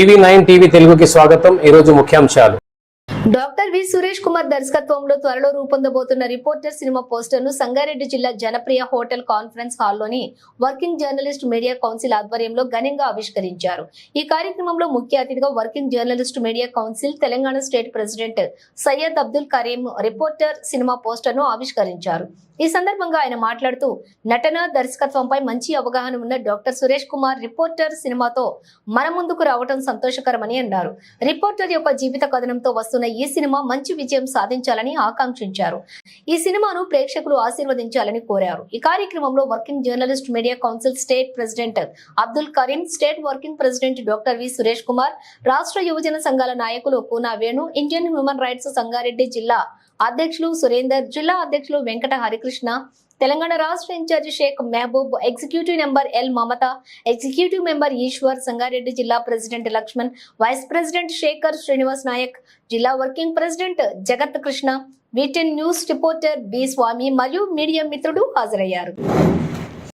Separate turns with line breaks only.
EV nine TV తెలుగుకి స్వాగతం. ఈరోజు ముఖ్యాంశాలు.
డాక్టర్ వి సురేష్ కుమార్ దర్శకత్వంలో త్వరలో రూపొందబోతున్న రిపోర్టర్ సినిమా పోస్టర్ను సంగారెడ్డి జిల్లా జనప్రియ హోటల్ కాన్ఫరెన్స్ హాల్లోని వర్కింగ్ జర్నలిస్ట్ మీడియా కౌన్సిల్ ఆధ్వర్యంలో ఘనంగా ఆవిష్కరించారు. ఈ కార్యక్రమంలో ముఖ్య అతిథిగా working journalist media council Telangana state president Syed Abdul Kareem reporter cinema పోస్టర్ను ఆవిష్కరించారు. ఈ సందర్భంగా ఆయన మాట్లాడుతూ నటన దర్శకత్వంపై మంచి అవగాహన ఉన్న డాక్టర్ సురేష్ కుమార్ రిపోర్టర్ సినిమాతో మన ముందుకు రావడం సంతోషకరమని అన్నారు. రిపోర్టర్ యొక్క జీవిత కథనంతో వస్తున్న ఈ సినిమా మంచి విజయం సాధించాలని ఆకాంక్షించారు. ఈ సినిమాను ప్రేక్షకులు ఆశీర్వదించాలని కోరారు. ఈ కార్యక్రమంలో working journalist media council state president Abdul Kareem state working president doctor V. Suresh Kumar రాష్ట్ర యువజన సంఘాల నాయకులు Koona Venu Indian human rights Sangareddy జిల్లా అధ్యక్షులు సురేందర్ జిల్లా అధ్యక్షులు వెంకట హరికృష్ణ తెలంగాణ రాష్ట్ర incharge Sheikh Mahaboob executive number L Mamata executive member Eshwar Sangareddy జిల్లా president Laxman vice president Shekhar Srinivas Naik జిల్లా working president Jagat Krishna V ten news reporter B Swamy మరియు media మిత్రుడు హాజరయ్యారు.